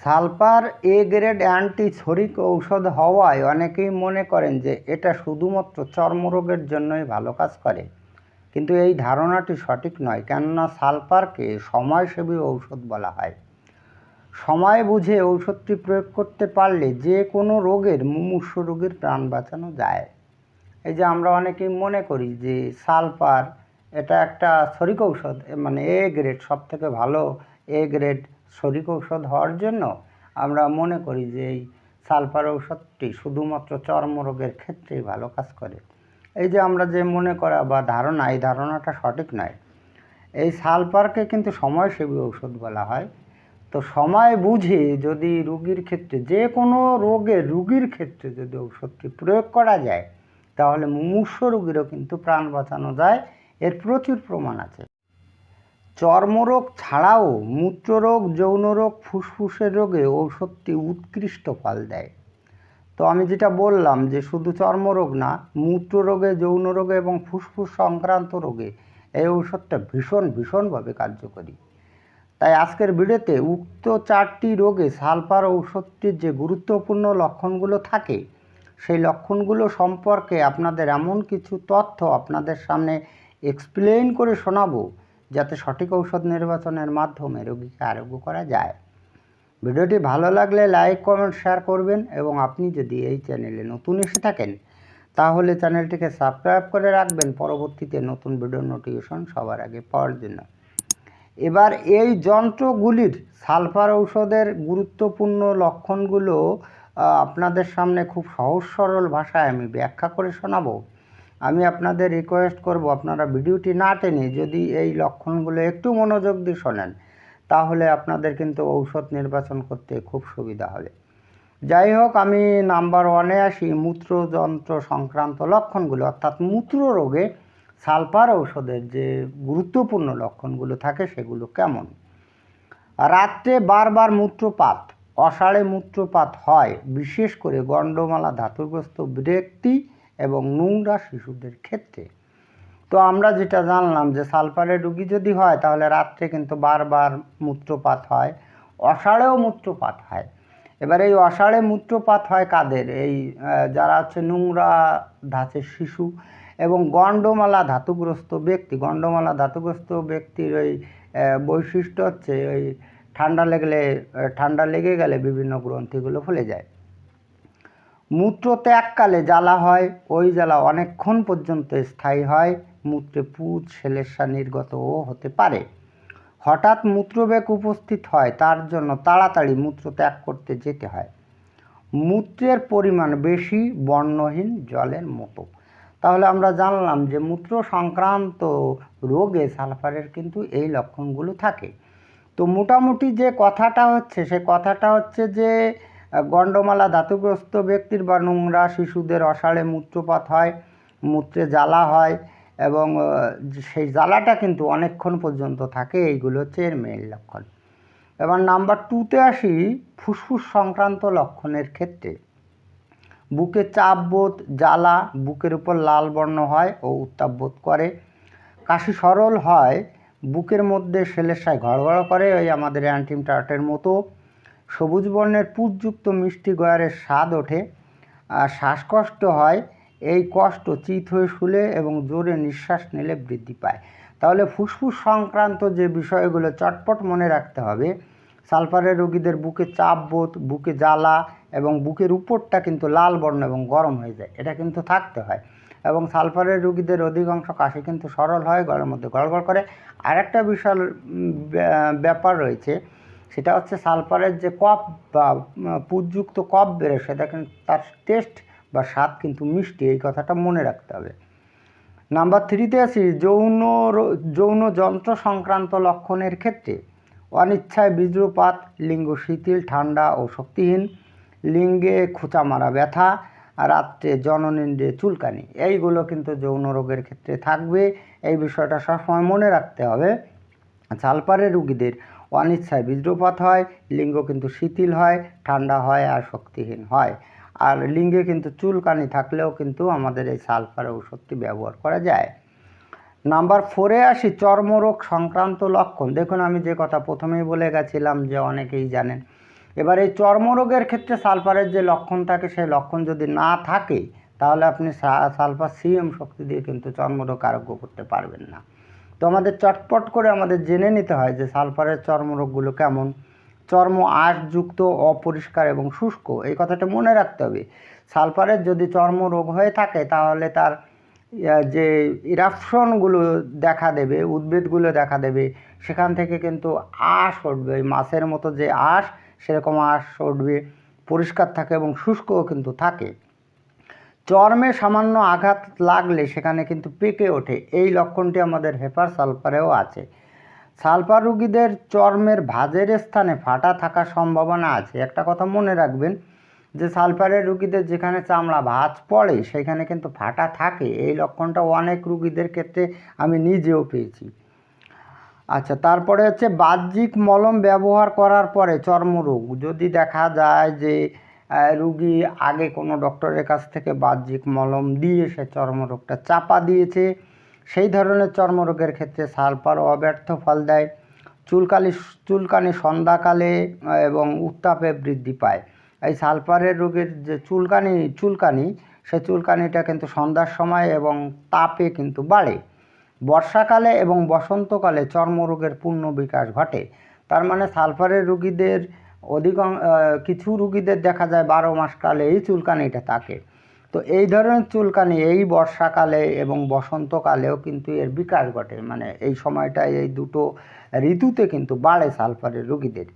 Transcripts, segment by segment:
Sulphur A grade antipsoric ঔষধ হওয়ায় অনেকেই মনে করেন যে এটা শুধুমাত্র চর্মরোগের জন্যই ভালো কাজ করে। কিন্তু এই ধারণাটি সঠিক নয়, কেননা সালফারকে সময়সেবী ঔষধ বলা হয়। সময় বুঝে ঔষধটি প্রয়োগ করতে পারলে যে কোনো রোগের মুমূর্ষ রোগীর প্রাণ বাঁচানো যায়। এই যে আমরা অনেকেই মনে করি যে সালফার এটা একটা শরিক ঔষধ মানে এ গ্রেড সব থেকে ভালো, এ গ্রেড শরিক ঔষধ হওয়ার জন্য আমরা মনে করি যে এই সালফার ঔষধটি শুধুমাত্র চর্মরোগের ক্ষেত্রেই ভালো কাজ করে। এই যে আমরা যে মনে করা বা ধারণা, এই ধারণাটা সঠিক নয়। এই সালফারকে কিন্তু সময়সেবী ঔষধ বলা হয়। তো সময় বুঝে যদি রুগীর ক্ষেত্রে, যে কোনো রোগে রুগীর ক্ষেত্রে যদি ঔষধটি প্রয়োগ করা যায়, তাহলে মুমূর্ষ রুগীরও কিন্তু প্রাণ বাঁচানো যায়। এর প্রচুর প্রমাণ আছে। চর্মরোগ ছাড়াও মূত্ররোগ, যৌনরোগ, ফুসফুসের রোগে ঔষধটি উৎকৃষ্ট ফল দেয়। তো আমি যেটা বললাম যে শুধু চর্মরোগ না, মূত্ররোগে, যৌনরোগে এবং ফুসফুস সংক্রান্ত রোগে এই ঔষধটা ভীষণ, ভীষণভাবে কার্যকরী। তাই আজকের ভিডিওতে উক্ত চারটি রোগে সালফার ঔষধটির যে গুরুত্বপূর্ণ লক্ষণগুলো থাকে, সেই লক্ষণগুলো সম্পর্কে আপনাদের এমন কিছু তথ্য আপনাদের সামনে এক্সপ্লেইন করে শোনাবো যাতে সঠিক ঔষধ নির্বাচনের মাধ্যমে রোগীকে আরোগ্য করা যায়। ভিডিওটি ভালো লাগলে লাইক, কমেন্ট, শেয়ার করবেন এবং আপনি যদি এই চ্যানেলে নতুন এসে থাকেন, তাহলে চ্যানেলটিকে সাবস্ক্রাইব করে রাখবেন পরবর্তীতে নতুন ভিডিও নোটিফিকেশন সবার আগে পাওয়ার জন্য। এবার এই যন্ত্রগুলির সালফার ঔষধের গুরুত্বপূর্ণ লক্ষণগুলো আপনাদের সামনে খুব সহজ সরল ভাষায় আমি ব্যাখ্যা করে শোনাবো। আমি আপনাদের রিকোয়েস্ট করব, আপনারা ভিডিওটি না টেনে যদি এই লক্ষণগুলো একটু মনোযোগ দিয়ে শোনেন, তাহলে আপনাদের কিন্তু ঔষধ নির্বাচন করতে খুব সুবিধা হবে। যাই হোক, আমি নাম্বার ওয়ানে আসি, মূত্রযন্ত্র সংক্রান্ত লক্ষণগুলো, অর্থাৎ মূত্র রোগে সালফার ঔষধের যে গুরুত্বপূর্ণ লক্ষণগুলো থাকে সেগুলো কেমন? রাত্রে বারবার মূত্রপাত, অষাঢ়ে মূত্রপাত হয়, বিশেষ করে গণ্ডমালা, ধাতুগ্রস্ত ব্যক্তি এবং নোংরা শিশুদের ক্ষেত্রে। তো আমরা যেটা জানলাম যে সালফারের রুগী যদি হয়, তাহলে রাত্রে কিন্তু বারবার মূত্রপাত হয়, অষাঢ়েও মূত্রপাত হয়। এবার এই অষাঢ়ে মূত্রপাত হয় কাদের? এই যারা হচ্ছে নোংরা ধাঁচের শিশু এবং গণ্ডমালা ধাতুগ্রস্ত ব্যক্তি। গণ্ডমালা ধাতুগ্রস্ত ব্যক্তির ওই বৈশিষ্ট্য হচ্ছে ওই ঠান্ডা লেগলে, ঠান্ডা লেগে গেলে বিভিন্ন গ্রন্থিগুলো ফুলে যায়। মূত্র ত্যাগকালে জ্বালা হয়, ওই জ্বালা অনেকক্ষণ পর্যন্ত স্থায়ী হয়, মূত্রে পুজ সেলেসা নির্গতও হতে পারে। হঠাৎ মূত্রবেগ উপস্থিত হয়, তার জন্য তাড়াতাড়ি মূত্র ত্যাগ করতে যেতে হয়। মূত্রের পরিমাণ বেশি, বর্ণহীন জলের মতো। তাহলে আমরা জানলাম যে মূত্র সংক্রান্ত রোগে সালফারের কিন্তু এই লক্ষণগুলো থাকে। তো মোটামুটি যে কথাটা হচ্ছে, সে কথাটা হচ্ছে যে গণ্ডমালা ধাতুগ্রস্ত ব্যক্তির বা নোংরা শিশুদের অসাড়ে মূত্রপাত হয়, মূত্রে জ্বালা হয় এবং সেই জ্বালাটা কিন্তু অনেকক্ষণ পর্যন্ত থাকে। এইগুলো হচ্ছে এর মেইন লক্ষণ। এবার নাম্বার টুতে আসি, ফুসফুস সংক্রান্ত লক্ষণের ক্ষেত্রে। বুকে চাপ বোধ, জ্বালা বুকের উপর লাল বর্ণ হয় ও উত্তাপ বোধ করে। কাশি সরল হয়, বুকের মধ্যে সেলেসায় ঘড়ঘড় করে, ওই আমাদের অ্যান্টিম টার্টের মতো। সবুজ বর্ণের পুরযুক্ত মিষ্টি গয়ারের স্বাদ ওঠে। শ্বাসকষ্ট হয়, এই কষ্ট চিত হয়ে শুলে এবং জোরে নিঃশ্বাস নিলে বৃদ্ধি পায়। তাহলে ফুসফুস সংক্রান্ত যে বিষয়গুলো চটপট মনে রাখতে হবে, সালফারের রোগীদের বুকে চাপ বোধ, বুকে জ্বালা এবং বুকের উপরটা কিন্তু লাল বর্ণ এবং গরম হয়ে যায়, এটা কিন্তু থাকতে হয়। এবং সালফারের রোগীদের অধিকাংশ কাশি কিন্তু সরল হয়, গলার মধ্যে গড়গড় করে। আরেকটা বিশাল ব্যা- ব্যাপার রয়েছে সেটা হচ্ছে সালফারের যে কফ বা উম, পুরযুক্ত কফ বেরোয় সেটা কিন্তু তার টেস্ট বা স্বাদ কিন্তু মিষ্টি এই কথাটা মনে রাখতে হবে। নাম্বার থ্রিতে আসি যৌন যৌন যন্ত্র সংক্রান্ত লক্ষণের ক্ষেত্রে অনিচ্ছায় বীজ্রপাত লিঙ্গ শিথিল ঠান্ডা ও শক্তিহীন লিঙ্গে খোঁচা মারা ব্যথা রাত্রে জননিন্দ্রে চুলকানি এইগুলো কিন্তু যৌন রোগের ক্ষেত্রে থাকবে এই বিষয়টা সবসময় মনে রাখতে হবে। সালফারের রুগীদের অনিচ্ছায় বীজ্রপাত হয়, লিঙ্গ কিন্তু শিথিল হয়, ঠান্ডা হয় আর শক্তিহীন হয়। আর লিঙ্গে কিন্তু চুলকানি থাকলেও কিন্তু আমাদের এই সালফার ঔষধটি ব্যবহার করা যায়। নাম্বার ফোরে আসি, চর্মরোগ সংক্রান্ত লক্ষণ। দেখুন, আমি যে কথা প্রথমেই বলে গেছিলাম যে অনেকেই জানেন। এবার এই চর্মরোগের ক্ষেত্রে সালফারের যে লক্ষণ থাকে, সেই লক্ষণ যদি না থাকে, তাহলে আপনি সালফার সিএম শক্তি দিয়ে কিন্তু চর্মরোগ আরোগ্য করতে পারবেন না। তো আমাদের চটপট করে আমাদের জেনে নিতে হয় যে সালফারের চর্মরোগগুলো কেমন। চর্ম আঁশযুক্ত, অপরিষ্কার এবং শুষ্ক, এই কথাটা মনে রাখতে হবে। সালফারের যদি চর্মরোগ হয়ে থাকে তাহলে তার যে ইরাপশনগুলো দেখা দেবে, উদ্ভিদগুলো দেখা দেবে, সেখান থেকে কিন্তু আঁশ উঠবে। ওই মাছের মতো যে আঁশ, সেরকম আঁশ উঠবে, পরিষ্কার থাকে এবং শুষ্কও কিন্তু থাকে। চর্মে সামান্য আঘাত লাগলে সেখানে কিন্তু পেকে ওঠে। এই লক্ষণটি আমাদের হেপার সালফারেও আছে। সালফার রুগীদের চর্মের ভাঁজের স্থানে ফাটা থাকার সম্ভাবনা আছে। একটা কথা মনে রাখবেন যে, সালফারের রুগীদের যেখানে চামড়া ভাঁজ পড়ে, সেখানে কিন্তু ফাটা থাকে। এই লক্ষণটা অনেক রুগীদের ক্ষেত্রে আমি নিজেও পেয়েছি। আচ্ছা তারপরে হচ্ছে বাহ্যিক মলম ব্যবহার করার পরে চর্মরোগ। যদি দেখা যায় যে রুগী আগে কোনো ডক্টরের কাছ থেকে বাহ্যিক মলম দিয়ে সে চর্মরোগটা চাপা দিয়েছে। সেই ধরনের চর্মরোগের ক্ষেত্রে সালফার অব্যর্থ ফল দেয়। চুলকালি, চুলকানি সন্ধ্যাকালে এবং উত্তাপে বৃদ্ধি পায়। এই সালফারের রোগের যে চুলকানি চুলকানি, সে চুলকানিটা কিন্তু সন্ধ্যার সময় এবং তাপে কিন্তু বাড়ে। বর্ষাকালে এবং বসন্তকালে চর্মরোগের পূর্ণ বিকাশ ঘটে। তার মানে সালফারের রুগীদের অধিকাং কিছু রুগীদের দেখা যায় বারো মাস কালে এই চুলকানিটা থাকে তো এই ধরনের চুলকানি এই বর্ষাকালে এবং বসন্তকালেও কিন্তু এর বিকাশ ঘটে। মানে এই সময়টায় এই দুটো ঋতুতে কিন্তু বাড়ে সালফারের রুগীদের।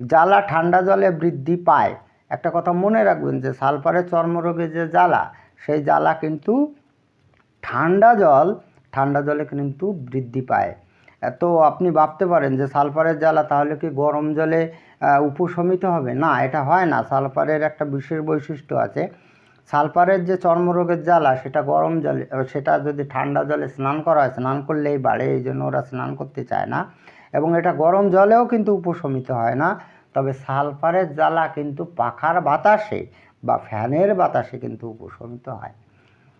জ্বালা ঠান্ডা জলে বৃদ্ধি পায়। একটা কথা মনে রাখবেন যে সালফারের চর্মরোগে যে জ্বালা, সেই জ্বালা কিন্তু ঠান্ডা জল, ঠান্ডা জলে কিন্তু বৃদ্ধি পায়। তো আপনি ভাবতে পারেন যে সালফারের জ্বালা তাহলে কি গরম জলে উপশমিত হবে। না, এটা হয় না। সালফারের একটা বিশেষ বৈশিষ্ট্য আছে। সালফারের যে চর্মরোগের জ্বালা, সেটা গরম জলে, সেটা যদি ঠান্ডা জলে স্নান করা হয়, স্নান করলেই বাড়ে, এই জন্য ওরা স্নান করতে চায় না। এবং এটা গরম জলেও কিন্তু উপশমিত হয় না। তবে সালফারের জ্বালা কিন্তু পাখার বাতাসে বা ফ্যানের বাতাসে কিন্তু উপশমিত হয়।